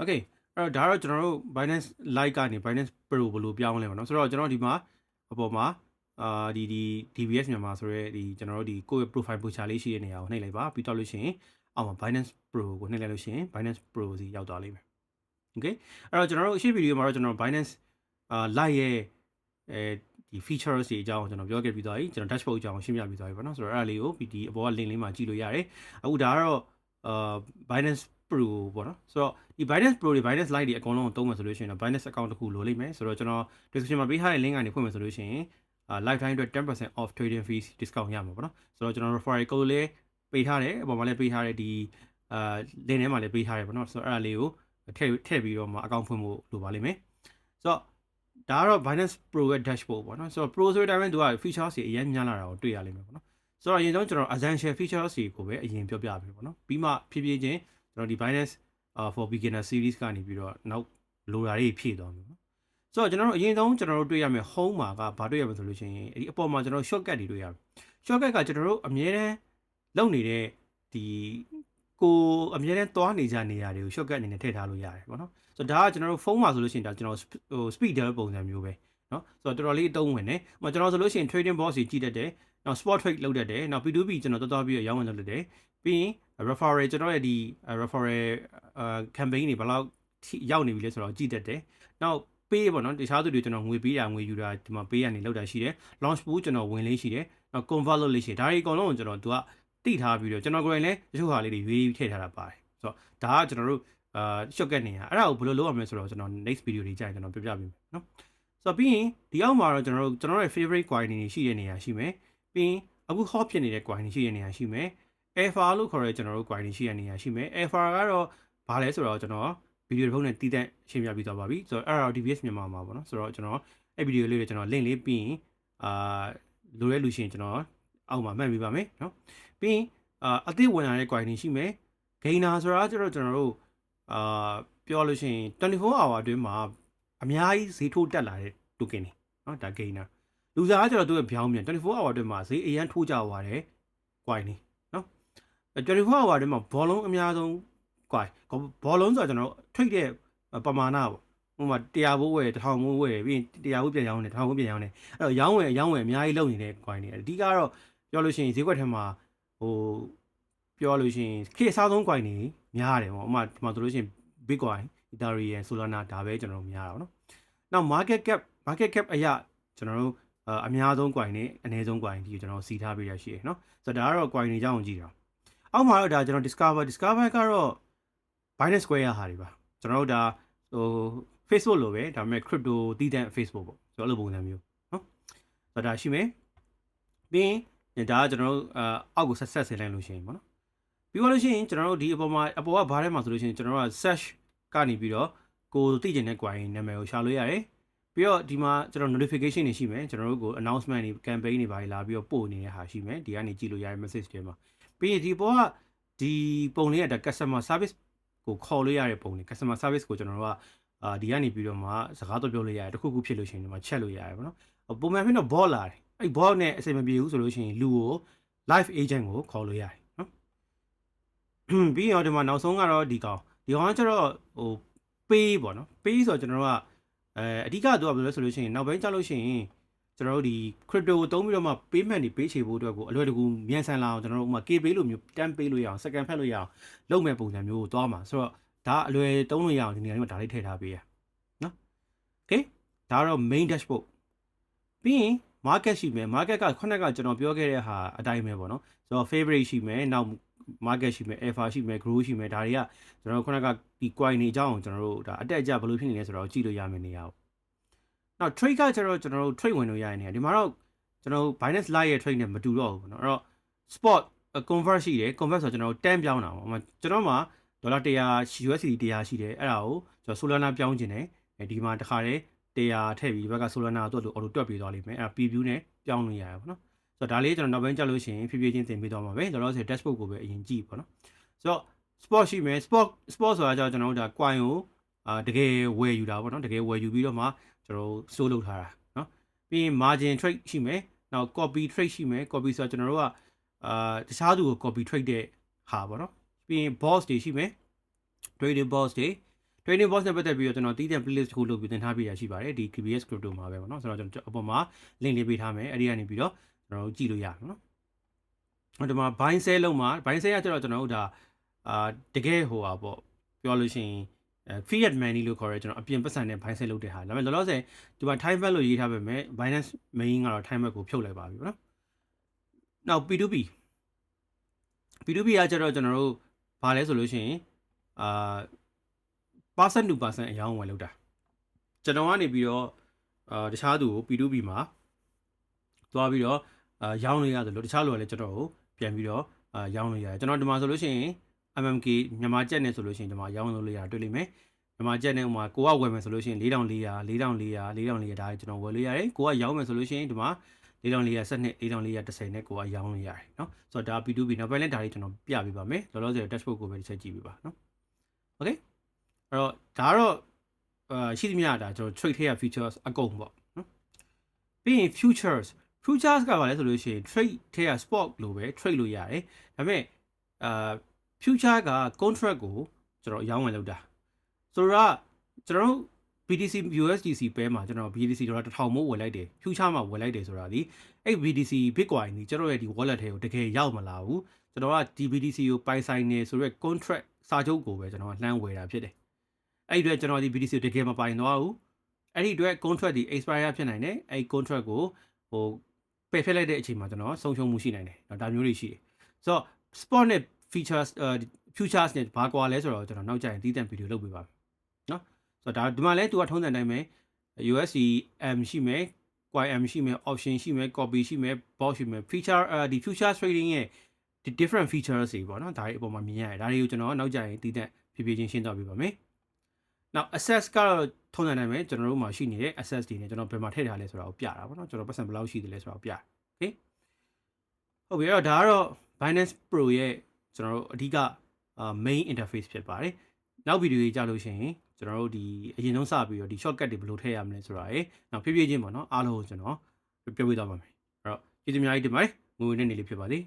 Okay အဲ့တော့ဒါတော့ကျွန်တော်တို့ Binance Lite ကနေ Binance Pro ဘယ်လိုပြောင်းလဲပေါ့နော်ဆိုတော့ကျွန်တော်ဒီမှာအပေါ်မှာအာဒီဒီ DBS မြန်မာဆိုရဲဒီကျွန်တော်တို့ဒီကိုယ့်ရဲ့ profile picture လေးရှိတဲ့နေရာကိုနှိပ်လိုက်ပါပြီးတော့လို့ရှိရင်အောက်မှာ Binance Pro ကိုနှိပ်လိုက်လို့ရှိရင် Binance Pro စီရောက်သွားလိမ့်မယ် Okay အဲ့တော့ကျွန်တော်တို့အရှိဗီဒီယိုမှာတော့ကျွန်တော် Binance အာ Lite ရဲ့အဲဒီ features တွေအကြောင်းကိုကျွန်တော်ပြောခဲ့ပြီးသွားပြီကျွန်တော် dashboard အကြောင်းကိုရှင်းပြပြီးသွားပြီပေါ့နော်ဆိုတော့အဲ့ဒါလေးကို PD အပေါ်က link လေးမှာကြည့်လို့ရတယ်အခုဒါကတော့အာ Binance Pro ပေါ့နော်ဆိုတော့ဒီ Binance Pro တွေ Binance Lite တွေအကုန်လုံးကိုသုံးမယ်ဆိုလို့ရှိရင်တော့ Binance account တစ်ခုလိုလိမ့်မယ်ဆိုတော့ကျွန်တော် description မှာပေးထားတဲ့ link ကနေဖွင့်မယ်ဆိုလို့ရှိရင်အာ lifetime အတွက်10% off trading fees discount ရမှာပေါ့နော်ဆိုတော့ကျွန်တော် referral code လေးပေးထားတယ်အပေါ်မှာလည်းပေးထားတယ်ဒီအာ link ထဲမှာလည်းပေးထားတယ်ပေါ့နော်ဆိုတော့အဲ့ဒါလေးကိုထည့်ထည့်ပြီးတော့မှ account ဖွင့်ဖို့လိုပါလိမ့်မယ်ဆိုတော့ဒါကတော့ Binance Pro ရဲ့ dashboard ပေါ့နော်ဆိုတော့ Pro ဆိုတဲ့အတိုင်းပဲသူက features တွေအရင်များလာတာကိုတွေ့ရလိမ့်မယ်ပေါ့နော်ဆိုတော့အရင်ဆုံးကျွန်တော် essential features တွေကိုပဲအရင်ပြောပြပေးပေါ့နော်ပြီးမှဖြည်းဖြည်းချင်း ကျွန်တော်ဒီ Binance uh, for beginner series ကနေပြီးတော့နောက်လိုရာတွေဖြည့်သွားမယ်နော်ဆိုတော့ကျွန်တော်တို့အရင်ဆုံးကျွန်တော်တို့တွေ့ရမယ် home မှာကဘာတွေ့ရမလဲဆိုလို့ရှိရင်ဒီအပေါ်မှာကျွန်တော် shortcut တွေတွေ့ရမယ် shortcut ကကျွန်တော်တို့အမြဲတမ်းလုပ်နေတဲ့ဒီကိုအမြဲတမ်းသွားနေကြနေရာတွေကို shortcut အနေနဲ့ထည့်ထားလို့ရတယ်ပေါ့နော်ဆိုတော့ဒါကကျွန်တော်တို့ဖုန်းမှာဆိုလို့ရှိရင်ဒါကျွန်တော်ဟို speed dial ပုံစံမျိုးပဲနော်ဆိုတော့တော်တော်လေးအသုံးဝင်တယ်။ဟိုကျွန်တော်ဆိုလို့ရှိရင် trading box ကြီးကြည့်တတ်တယ်။ နောက် spot trade လုပ်တတ်တယ်။နောက် P2P ကျွန်တော်တော်တော်ပြီးရောင်းဝင်လုပ်တတ်တယ်။ပြီးရင် referral ကျွန်တော်ရဲ့ဒီ referral campaign တွေဘယ်လောက်ရောက်နေပြီလဲဆိုတော့ကြည့်တတ်တယ်။နောက်ပေးပေါ့နော်တခြားသူတွေကျွန်တော်ငွေပေးတာငွေယူတာဒီမှာပေးရနေလောက်တာရှိတယ် launch pool ကျွန်တော်ဝင်လေးရှိတယ်နောက် convert လုပ်လေးရှိတယ်ဒါတွေအကုန်လုံးကိုကျွန်တော်သူကတိထားပြီးတော့ကျွန်တော်ကိုယ်တိုင်လည်းတချို့ဟာလေးတွေရွေးထည့်ထားတာပါတယ်ဆိုတော့ဒါကကျွန်တော်တို့အာ shortcut နေရအဲ့ဒါကိုဘယ်လိုလုပ်ရမလဲဆိုတော့ကျွန်တော် next video တွေကြာရင်ကျွန်တော်ပြပြပေးမယ်နော်ဆိုတော့ပြီးရင်ဒီအောက်မှာတော့ကျွန်တော်တို့ကျွန်တော်ရဲ့ favorite coin တွေရှိတဲ့နေရာရှိမယ် ပြီးရင်အခု hot ဖြစ်နေတဲ့ coin တွေရှိတဲ့နေရာရှိမယ် alpha လို့ခေါ်တဲ့ကျွန်တော်တို့ coin တွေရှိတဲ့နေရာရှိမယ် alpha ကတော့ဘာလဲဆိုတော့ကျွန်တော်ဗီဒီယိုတစ်ပုဒ်နဲ့တည်တဲ့ရှင်းပြပြီးသွားပါပြီဆိုတော့အဲ့ဒါ DBS မြန်မာမှာပေါ့နော်ဆိုတော့ကျွန်တော်အဲ့ဗီဒီယိုလေးတွေကျွန်တော် link လေးပြီးရင်အာလိုရဲလူရှင်ကျွန်တော်အောက်မှာမှတ်ပေးပါမယ်နော်ပြီးရင်အာအသစ်ဝင်လာတဲ့ coin တွေရှိမယ် gainer ဆိုတာကျတော့ကျွန်တော်တို့အာပြောလို့ရှိရင်24 hour အတွင်းမှာအများကြီးဈေးထိုးတက်လာတဲ့ token တွေနော်ဒါ gainer လူစားကကျတော့သူ့ရဲ့ပြောင်းပြန်24 hour အတွင်းမှာဈေးအရန်ထိုးကြသွားတယ် coin တွေနော်24 hour အတွင်းမှာဘောလုံးအများဆုံး quite ဘောလုံးဆိုတော့ကျွန်တော်ထိတ်တဲ့ပမာဏပေါ့ဟိုမှာ100ဘိုးဝယ်1000ဘိုးဝယ်ပြီး100ဘိုးပြန်ရောင်းတယ်1000ဘိုးပြန်ရောင်းတယ်အဲ့တော့ရောင်းဝယ်ရောင်းဝယ်အများကြီးလုပ်နေတဲ့ coin တွေအဓိကတော့ပြောလို့ရှိရင်ဈေးကွက်ထဲမှာဟိုပြောလို့ရှိရင်ခေတ်အစားဆုံး coin တွေများတယ်ပေါ့ဥပမာဒီမှာဆိုလို့ရှိရင် Bitcoin Ethereum Solana ဒါပဲကျွန်တော်များတာပေါ့နော်နောက် market cap market cap အရာကျွန်တော်တို့ အများဆုံး coin နဲ့အနည်းဆုံး coin ဒီကိုကျွန်တော်စီထားပေးရရှိတယ်เนาะဆိုတော့ဒါကတော့ coin တွေအကြောင်းကြည့်တာအောက်မှာတော့ဒါကျွန်တော် discover discover ကတော့ Binance Square ဟာတွေပါကျွန်တော်တို့ဒါဟို Facebook လိုပဲဒါပေမဲ့ crypto တည်တဲ့ Facebook ပေါ့ကျွန်တော်အဲ့လိုပုံစံမျိုးနော်ဆိုတော့ဒါရှိမယ်ပြီးရင်ဒါကကျွန်တော်တို့အာအောက်ကိုဆက်ဆက်ဆင်းလိုက်လို့ရှိရင်ပေါ့နော်ပြီးတော့လို့ရှိရင်ကျွန်တော်တို့ဒီအပေါ်မှာအပေါ်ကဘားထဲမှာဆိုလို့ရှိရင်ကျွန်တော်တို့က search ကနေပြီးတော့ကိုသိကျင်တဲ့ coin နာမည်ကိုရှာလို့ရတယ် ပြီးတော့ဒီမှာကျွန်တော် notification တွေရှိမယ်ကျွန်တော်တို့ကို announcement တွေ campaign တွေပါလာပြီးတော့ပို့နေတဲ့ဟာရှိမယ်ဒီကနေကြည့်လို့ရတဲ့ message တွေမှာပြီးရင်ဒီပေါ်ကဒီပုံလေးကဒါ customer service ကိုခေါ်လို့ရတဲ့ပုံတွေ customer service ကိုကျွန်တော်တို့ကအာဒီကနေပြီးတော့မှစကားတော့ပြောလို့ရတယ်တခုခုဖြစ်လို့ရှိရင်ဒီမှာချက်လို့ရတယ်ပေါ့နော်ပုံမှန်ဖြစ်တော့ bot လာတယ်အဲ့ bot နဲ့အဆင်မပြေဘူးဆိုလို့ရှိရင်လူကို live agent ကိုခေါ်လို့ရတယ်နော်ပြီးရင်ဒီမှာနောက်ဆုံးကတော့ဒီကောင်ဒီကောင်ကကျတော့ဟို pay ပေါ့နော် pay ဆိုတော့ကျွန်တော်တို့က အဲအဓိကသူကဘယ်လိုလဲဆိုလို့ရှိရင်နောက်ပိုင်းကျလို့ရှိရင်ကျွန်တော်တို့ဒီ crypto ကိုသုံးပြီးတော့မှ payment တွေပေးချေဖို့အတွက်ကိုအလွယ်တကူမြန်ဆန်လာအောင်ကျွန်တော်တို့ဥပမာ K pay လိုမျိုး10 pay လို့ရအောင် second ဖက်လို့ရအောင်လုပ်မဲ့ပုံစံမျိုးကိုသွားမှာဆိုတော့ဒါအလွယ်သုံးလို့ရအောင်ဒီနေရာလေးမှာဒါလေးထည့်ထားပေးရနော် okay ဒါကတော့ main dashboard ပြီးရင် market ရှိမယ် market ကခုနကကျွန်တော်ပြောခဲ့တဲ့ဟာအတိုင်းပဲပေါ့နော်ဆိုတော့ favorite ရှိမယ်နောက် market ရှိမယ် alpha ရှိမယ် grow ရှိမယ်ဒါတွေကကျွန်တော်ခုနကဒီ coin တွေအကြောင်းကိုကျွန်တော်တို့ဒါအတက်အကျဘယ်လိုဖြစ်နေလဲဆိုတော့ကြည့်လို့ရမယ်နေရာပေါ့နောက် trade ကကျတော့ကျွန်တော်တို့ trade ဝင်လို့ရတဲ့နေရာဒီမှာတော့ကျွန်တော်တို့ Binance Lite ရဲ့ trade နဲ့မတူတော့ဘူးပေါ့နော်အဲ့တော့ spot convert ရှိတယ် convert ဆိုတော့ကျွန်တော်တို့10ပြောင်းတာပေါ့ကျွန်တော်မှာဒေါ်လာ100 USD 100ရှိတယ်အဲ့ဒါကိုကျွန်တော် Solana ပြောင်းခြင်းတယ်ဒီမှာတခါတည်း100ထည့်ပြီးဒီဘက်က Solana ကိုသူ့လို auto တွက်ပေးသွားလိမ့်မယ်အဲ့ဒါ preview နဲ့ပြောင်းလို့ရတယ်ပေါ့နော် ဆိုတော့ဒါလေးကျွန်တော်နောက်ပိုင်းကြလို့ရှိရင်ဖြည်းဖြည်းချင်းသင်ပေးသွားမှာပဲတော်တော်ဆို dashboard ကိုပဲအရင်ကြည့်ပေါ့နော်ဆိုတော့ spot ရှိမယ် spot spot ဆိုတာကြောင့်ကျွန်တော်တို့ဒါ coin ကိုအာတကယ်ဝယ်ယူတာပေါ့နော်တကယ်ဝယ်ယူပြီးတော့မှကျွန်တော်တို့ store လုပ်ထားတာနော်ပြီးရင် margin trade ရှိမယ်နောက် copy trade ရှိမယ် copy ဆိုတော့ကျွန်တော်တို့ကအာတခြားသူကို copy trade တဲ့ဟာပေါ့နော်ပြီးရင် boss တွေရှိမယ် trading boss တွေ trading box နဲ့ပတ်သက်ပြီးတော့ကျွန်တော်တည်တဲ့ playlist တစ်ခုလုပ်ပြီးသင်ထားပေးရရှိပါတယ်ဒီ KBS crypto မှာပဲပေါ့နော်ဆိုတော့ကျွန်တော်အပေါ်မှာ link လေးပေးထားမယ်အဲ့ဒီကနေပြီးတော့ ကျွန်တော်တို့ကြည့်လို့ရမယ်နော်ဟိုဒီမှာ buy sell လုံးမှာ buy sell ကကျတော့ကျွန်တော်တို့ဒါအာတကယ်ဟိုပါပေါ့ပြောလို့ရှိရင်အဲ fiat money လို့ခေါ်ရဲကျွန်တော်အပြင်ပတ်စံနဲ့ buy sell လုပ်တဲ့ဟာဒါပေမဲ့လောလောဆယ်ဒီမှာ time back လို့ရေးထားပေမဲ့ Binance main ကတော့ time back ကိုဖြုတ်လိုက်ပါပြီပေါ့နော်နောက် P2P P2P ကကျတော့ကျွန်တော်တို့ဘာလဲဆိုလို့ရှိရင်အာ percent to percent အယောင်းဝယ်လောက်တာကျွန်တော်ကနေပြီးတော့အာတခြားသူကို P2P မှာသွားပြီးတော့ အာရောင်းလို့ရတယ်လို့တခြားလူကလည်းကျွန်တော်ကိုပြန်ပြီးတော့အာရောင်းလို့ရတယ်ကျွန်တော်ဒီမှာဆိုလို့ရှိရင် MMK မြန်မာကျက်နဲ့ဆိုလို့ရှိရင်ဒီမှာရောင်းလို့ရတွေ့လိမ့်မယ်မြန်မာကျက်နဲ့ဥမာကိုကဝယ်မယ်ဆိုလို့ရှိရင်4400 4400 4400ဒါကျွန်တော်ဝယ်လို့ရတယ်ကိုကရောင်းမယ်ဆိုလို့ရှိရင်ဒီမှာ4400 12 4410နဲ့ကိုကရောင်းလို့ရတယ်เนาะဆိုတော့ဒါ P2P နောက်ပိုင်းလည်းဒါလေးကျွန်တော်ပြပေးပါမယ်လောလောဆယ် dashboard ကိုပဲတစ်ချက်ကြည့်ပေးပါเนาะ okay အဲ့တော့ဒါကတော့အာရှိသမျှဒါကျွန်တော် trade ထဲက features အကုန်ပေါ့နော်ပြီးရင် futures futures ကဘာလဲဆိုလို့ရှိရင် trade ထဲက spot လို့ပဲ trade လို့ရတယ်ဒါပေမဲ့အာ future က contract ကိုကျွန်တော်ရောင်းဝင်လုပ်တာဆိုတော့ကျွန်တော်တို့ BTC USDC ပဲမှာကျွန်တော် BTC ဒေါ်လာ1000မို့ဝယ်လိုက်တယ် future မှာဝယ်လိုက်တယ်ဆိုတာဒီအဲ့ BTC Bitcoin ဒီကျွန်တော်ရဲ့ဒီ wallet ထဲကိုတကယ်ရောက်မလာဘူးကျွန်တော်ကဒီ BTC ကိုပိုင်ဆိုင်နေဆိုတော့ contract စာချုပ်ကိုပဲကျွန်တော်လှမ်းဝယ်တာဖြစ်တယ်အဲ့ဒီအတွက်ကျွန်တော်ဒီ BTC ကိုတကယ်မပိုင်တော့ဘူးအဲ့ဒီအတွက် contract ဒီ expire ဖြစ်နိုင်တယ်အဲ့ဒီ contract ကိုဟို ပယ်ဖျက်လိုက်တဲ့အချိန်မှာကျွန်တော်ဆုံးရှုံးမှုရှိနိုင်တယ်ဒါမျိုးတွေရှိတယ်ဆိုတော့ spot နဲ့ features အာ futures နဲ့ဘာကွာလဲဆိုတော့ကျွန်တော်နောက်ကျရင်တည်တံ့ဗီဒီယိုလုပ်ပေးပါမယ်နော်ဆိုတော့ဒါဒီမှာလဲသူကထုံးစံတိုင်းပဲ USD M ရှိမယ် YM ရှိမယ် option ရှိမယ် copy ရှိမယ် box ရှိမယ် feature အဲဒီ future trading ရဲ့ဒီ different features တွေပေါ့နော်ဒါတွေအပေါ်မှာမြင်ရတယ်ဒါတွေကိုကျွန်တော်နောက်ကျရင်တည်တံ့ဖြည်းဖြည်းချင်းရှင်းသွားပြပါမယ် နောက် access ကတော့ထုံးစံနိုင်မယ်ကျွန်တော်တို့မှာရှိနေတဲ့ access တွေနဲ့ကျွန်တော်ဘယ်မှာထည့်ထားလဲဆိုတာကိုပြတာပေါ့နော်ကျွန်တော်ပတ်စံဘယ်လောက်ရှိတယ်လဲဆိုတာကိုပြ Okay ဟုတ်ပြီအဲ့တော့ဒါကတော့ Binance Pro ရဲ့ကျွန်တော်တို့အဓိက main interface ဖြစ်ပါတယ်နောက်ဗီဒီယိုကြီးကြလို့ရှိရင်ကျွန်တော်တို့ဒီအရင်ဆုံးစပြီးတော့ဒီ shortcut တွေဘယ်လိုထည့်ရမလဲဆိုတာရယ်နောက်ဖြည်းဖြည်းချင်းပေါ့နော်အားလုံးကိုကျွန်တော်ပြောပြသွားပါမယ်အဲ့တော့ကျေးဇူးအများကြီးတင်ပါတယ်ငွေဝင်တဲ့နေလေးဖြစ်ပါသေး